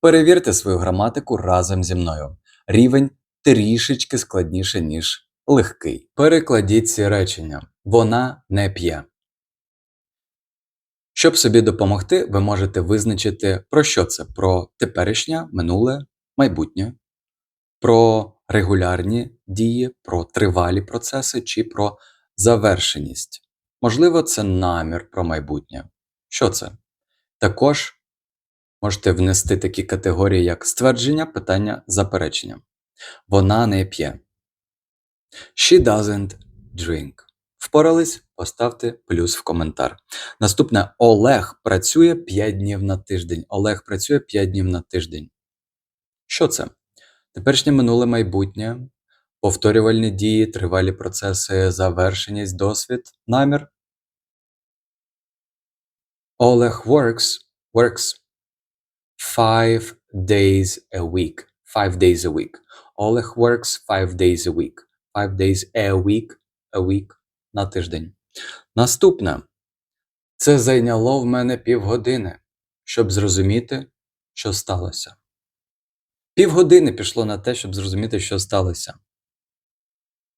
Перевірте свою граматику разом зі мною. Рівень трішечки складніше, ніж легкий. Перекладіть ці речення. Вона не п'є. Щоб собі допомогти, ви можете визначити, про що це: про теперішнє, минуле, майбутнє, про регулярні дії, про тривалі процеси чи про завершеність. Можливо, це намір про майбутнє. Що це? Також можете внести такі категорії, як ствердження, питання, заперечення. Вона не п'є. She doesn't drink. Впорались? Поставте плюс в коментар. Наступне Олег працює 5 днів на тиждень. Олег працює 5 днів на тиждень. Що це? Теперішнє минуле майбутнє, повторювальні дії, тривалі процеси, завершеність, досвід, намір. Олег works, works five days a week. Five days a week. Олег works five days a week. Five days a week. A week на тиждень. Наступне. Це зайняло в мене півгодини, щоб зрозуміти, що сталося. Півгодини пішло на те, щоб зрозуміти, що сталося.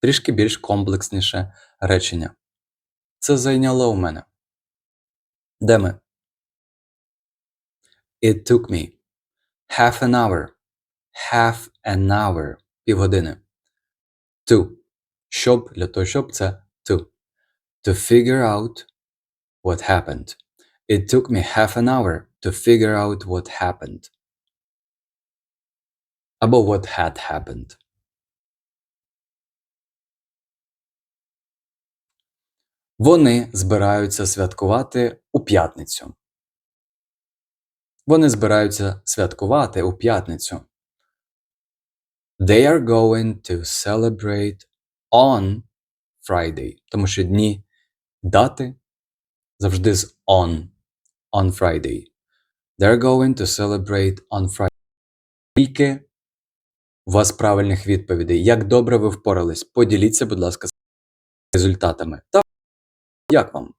Трішки більш комплексніше речення. Це зайняло в мене. Де ми? It took me half an hour. Half an hour. Півгодини. To. Щоб, для того, щоб це to. To figure out what happened. It took me half an hour to figure out what happened. Або what had happened. Вони збираються святкувати у п'ятницю. Вони збираються святкувати у п'ятницю. They are going to celebrate on Friday. Тому що дні дати завжди з on. On Friday. They're going to celebrate on Friday. Скільки у вас правильних відповідей? Як добре ви впорались? Поділіться, будь ласка, результатами. Та як вам?